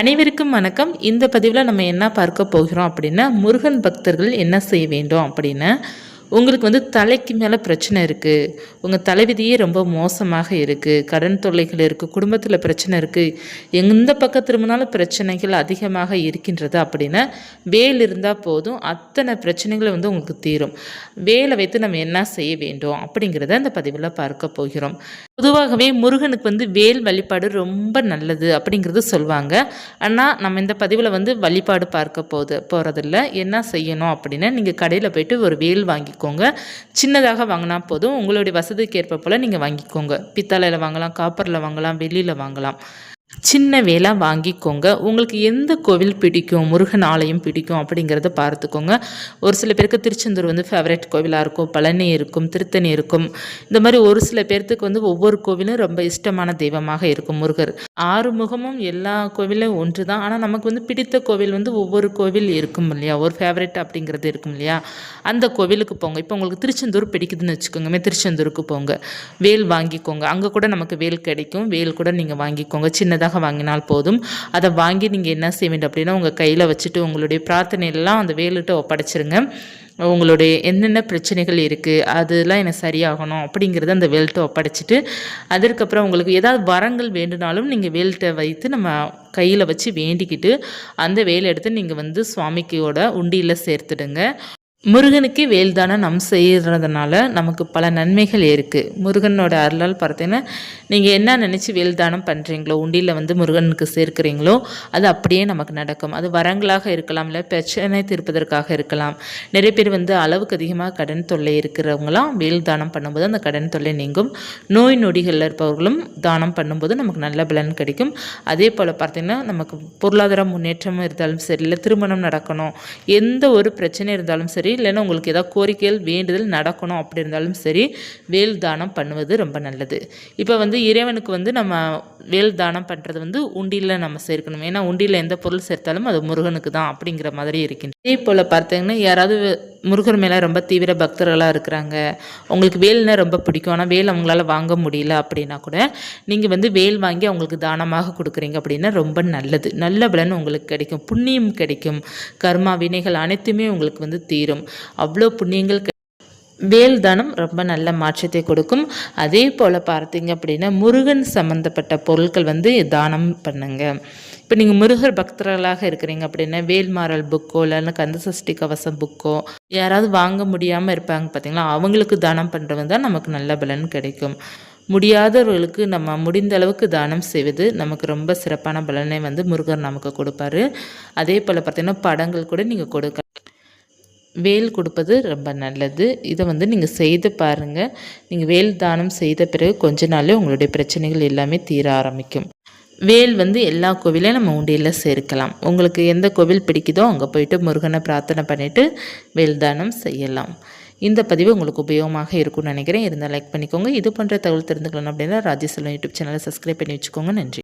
அனைவருக்கும் வணக்கம். இந்த பதிவில் நம்ம என்ன பார்க்க போகிறோம் அப்படின்னா முருகன் பக்தர்கள் என்ன செய்ய வேண்டும் அப்படின்னா. உங்களுக்கு வந்து தலைக்கு மேலே பிரச்சனை இருக்குது உங்கள் தலைவிதியே ரொம்ப மோசமாக இருக்குது கடன் தொல்லைகள் இருக்குது குடும்பத்தில் பிரச்சனை இருக்குது எந்த பக்கம் திரும்பினாலும் பிரச்சனைகள் அதிகமாக இருக்கின்றது அப்படின்னா வேல் இருந்தால் போதும். அத்தனை பிரச்சனைகளை வந்து உங்களுக்கு தீரும். வேலை வைத்து நம்ம என்ன செய்ய வேண்டும் அப்படிங்கிறத அந்த பதிவில் பார்க்க போகிறோம். பொதுவாகவே முருகனுக்கு வந்து வேல் வழிபாடு ரொம்ப நல்லது அப்படிங்கிறது சொல்லுவாங்க ஆனால் நம்ம இந்த பதிவில் வந்து வழிபாடு பார்க்க போது போகிறதில்ல என்ன செய்யணும் அப்படின்னா நீங்கள் கடையில் போயிட்டு ஒரு வேல் வாங்கி வாங்கிக்கோங்க. சின்னதாக வாங்கினா போதும். உங்களுடைய வசதிக்கு ஏற்ப போல் நீங்கள் வாங்கிக்கோங்க. பித்தளையில் வாங்கலாம் காப்பரில் வாங்கலாம் வெள்ளியில் வாங்கலாம். சின்ன வேலை வாங்கிக்கோங்க. உங்களுக்கு எந்த கோவில் பிடிக்கும்? முருகன் ஆலயம் பிடிக்கும் அப்படிங்கிறத பார்த்துக்கோங்க. ஒரு சில பேருக்கு திருச்செந்தூர் வந்து ஃபேவரட் கோவிலாக இருக்கும். பழனி இருக்கும் திருத்தணி இருக்கும். இந்த மாதிரி ஒரு சில பேர்த்துக்கு வந்து ஒவ்வொரு கோவிலும் ரொம்ப இஷ்டமான தெய்வமாக இருக்கும் முருகர். ஆறு முகமும் எல்லா கோவிலும் ஒன்று தான் ஆனால் நமக்கு வந்து பிடித்த கோவில் வந்து ஒவ்வொரு கோவில் இருக்கும் இல்லையா? ஒரு ஃபேவரட் அப்படிங்கிறது இருக்கும் இல்லையா? அந்த கோவிலுக்கு போங்க. இப்போ உங்களுக்கு திருச்செந்தூர் பிடிக்குதுன்னு வச்சுக்கோங்க. திருச்செந்தூருக்கு போங்க. வேல் வாங்கிக்கோங்க. அங்கே கூட நமக்கு வேல் கிடைக்கும். வேல் கூட நீங்கள் வாங்கிக்கோங்க. சின்ன சின்னதாக வாங்கினால் போதும். அதை வாங்கி நீங்கள் என்ன செய்ய வேண்டும் அப்படின்னா உங்கள் கையில் வச்சுட்டு உங்களுடைய பிரார்த்தனையெல்லாம் அந்த வேலுட்டு ஒப்படைச்சிருங்க. உங்களுடைய என்னென்ன பிரச்சனைகள் இருக்குது அதெல்லாம் எனக்கு சரியாகணும் அப்படிங்கிறத அந்த வேல்கிட்ட ஒப்படைச்சிட்டு அதற்கப்புறம் உங்களுக்கு ஏதாவது வரங்கள் வேண்டுனாலும் நீங்கள் வேல்கிட்ட வைத்து நம்ம கையில் வச்சு வேண்டிக்கிட்டு அந்த வேலை எடுத்து நீங்கள் வந்து சுவாமிக்கியோட உண்டியில் சேர்த்துடுங்க. முருகனுக்கு வேல்தானம் நம் செய்கிறதுனால நமக்கு பல நன்மைகள் இருக்குது முருகனோட அருளால் பார்த்தீங்கன்னா நீங்கள் என்ன நினச்சி வேல்தானம் பண்ணுறீங்களோ உண்டியில் வந்து முருகனுக்கு சேர்க்குறீங்களோ அது அப்படியே நமக்கு நடக்கும். அது வரங்களாக இருக்கலாம் இல்லை பிரச்சனை தீர்ப்பதற்காக இருக்கலாம். நிறைய பேர் வந்து அளவுக்கு அதிகமாக கடன் தொல்லை இருக்கிறவங்களாம் வேல் தானம் பண்ணும்போது அந்த கடன் தொல்லை நீங்கும். நோய் நொடிகளில் இருப்பவர்களும் தானம் பண்ணும்போது நமக்கு நல்ல பலன் கிடைக்கும். அதே போல் பார்த்திங்கன்னா நமக்கு பொருளாதார முன்னேற்றம் இருந்தாலும் சரி இல்லை திருமணம் நடக்கணும் எந்த ஒரு பிரச்சனை இருந்தாலும் சரி சரி இல்லைன்னா உங்களுக்கு ஏதாவது கோரிக்கைகள் வேண்டுதல் நடக்கணும் அப்படி இருந்தாலும் சரி வேல் தானம் பண்ணுவது ரொம்ப நல்லது. இப்போ வந்து இறைவனுக்கு வந்து நம்ம வேல் தானம் பண்ணுறது வந்து உண்டியில் நம்ம சேர்க்கணும். ஏன்னா உண்டியில் எந்த பொருள் சேர்த்தாலும் அது முருகனுக்கு தான் அப்படிங்கிற மாதிரி இருக்கின்ற. இதே போல் பார்த்தீங்கன்னா யாராவது முருகர் மேலே ரொம்ப தீவிர பக்தர்களாக இருக்கிறாங்க. உங்களுக்கு வேல்னா ரொம்ப பிடிக்கும். ஆனால் வேல் அவங்களால வாங்க முடியல அப்படின்னா கூட நீங்கள் வந்து வேல் வாங்கி அவங்களுக்கு தானமாக கொடுக்குறீங்க அப்படின்னா ரொம்ப நல்லது. நல்ல பலன் உங்களுக்கு கிடைக்கும். புண்ணியம் கிடைக்கும். கர்மா வினைகள் அனைத்துமே உங்களுக்கு வந்து தீரும். அவ்வளோ புண்ணியங்கள் வேல் தானம் ரொம்ப நல்ல மாற்றத்தை கொடுக்கும். அதே போல் பார்த்தீங்க அப்படின்னா முருகன் சம்மந்தப்பட்ட பொருட்கள் வந்து தானம் பண்ணுங்க. இப்போ நீங்கள் முருகர் பக்தர்களாக இருக்கிறீங்க அப்படின்னா வேல்மாறல் புக்கோ இல்லைன்னா கந்தசஷ்டி கவசம் புக்கோ யாராவது வாங்க முடியாமல் இருப்பாங்க பார்த்தீங்களா அவங்களுக்கு தானம் பண்ணுறவங்க தான் நமக்கு நல்ல பலன் கிடைக்கும். முடியாதவர்களுக்கு நம்ம முடிந்த அளவுக்கு தானம் செய்வது நமக்கு ரொம்ப சிறப்பான பலனை வந்து முருகர் நமக்கு கொடுப்பாரு. அதே போல் பார்த்திங்கன்னா படங்கள் கூட நீங்கள் கொடுக்க வேல் கொடுப்பது ரொம்ப நல்லது. இதை வந்து நீங்கள் செய்து பாருங்கள் நீங்கள் வேல் தானம் செய்த பிறகு கொஞ்ச நாளே உங்களுடைய பிரச்சனைகள் எல்லாமே தீர ஆரம்பிக்கும். வேல் வந்து எல்லா கோவிலையும் நம்ம உண்டியில் சேர்க்கலாம். உங்களுக்கு எந்த கோவில் பிடிக்குதோ அங்கே போயிட்டு முருகனை பிரார்த்தனை பண்ணிவிட்டு வேல் தானம் செய்யலாம். இந்த பதிவு உங்களுக்கு உபயோகமாக இருக்கும்னு நினைக்கிறேன். இருந்தால் லைக் பண்ணிக்கோங்க. இது போன்ற தகவல் தெரிந்துக்கலாம் அப்படின்னா ராஜேஸ்வரன் யூடியூப் சேனலை சப்ஸ்கிரைப் பண்ணி வச்சுக்கோங்க. நன்றி.